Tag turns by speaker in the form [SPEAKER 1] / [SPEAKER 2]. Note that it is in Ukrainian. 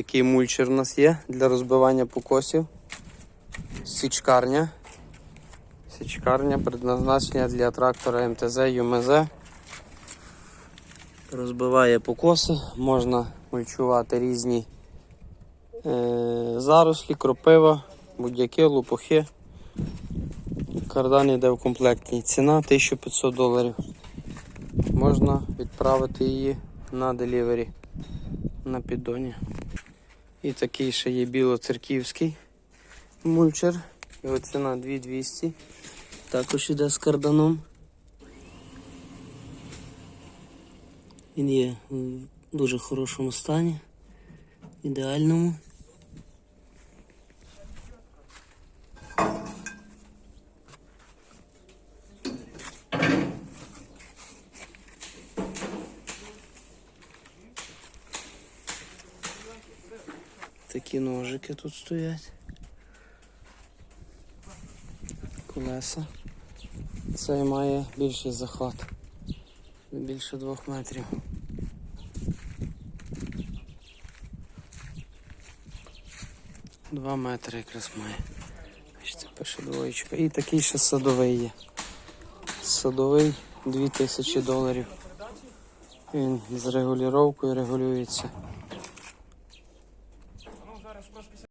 [SPEAKER 1] Такий мульчер у нас є для розбивання покосів. Січкарня. Січкарня предназначення для трактора МТЗ ЮМЗ. Розбиває покоси, можна мульчувати різні е, зарослі, кропива, будь-які лупохи. Кардан йде в комплекті. Ціна 1500 доларів. Можна відправити її на делівері на піддоні. І такий ще є білоцерківський мульчер. Його ціна 2200. Також іде з карданом. Він є в дуже хорошому стані, ідеальному. Такі ножики тут стоять. Колеса. Цей має більший захват. Більше двох метрів. Два метри якраз має. Бачите, пише двоєчка. І такий ще садовий є. Садовий 2000 доларів. Він з регулювання регулюється as coisas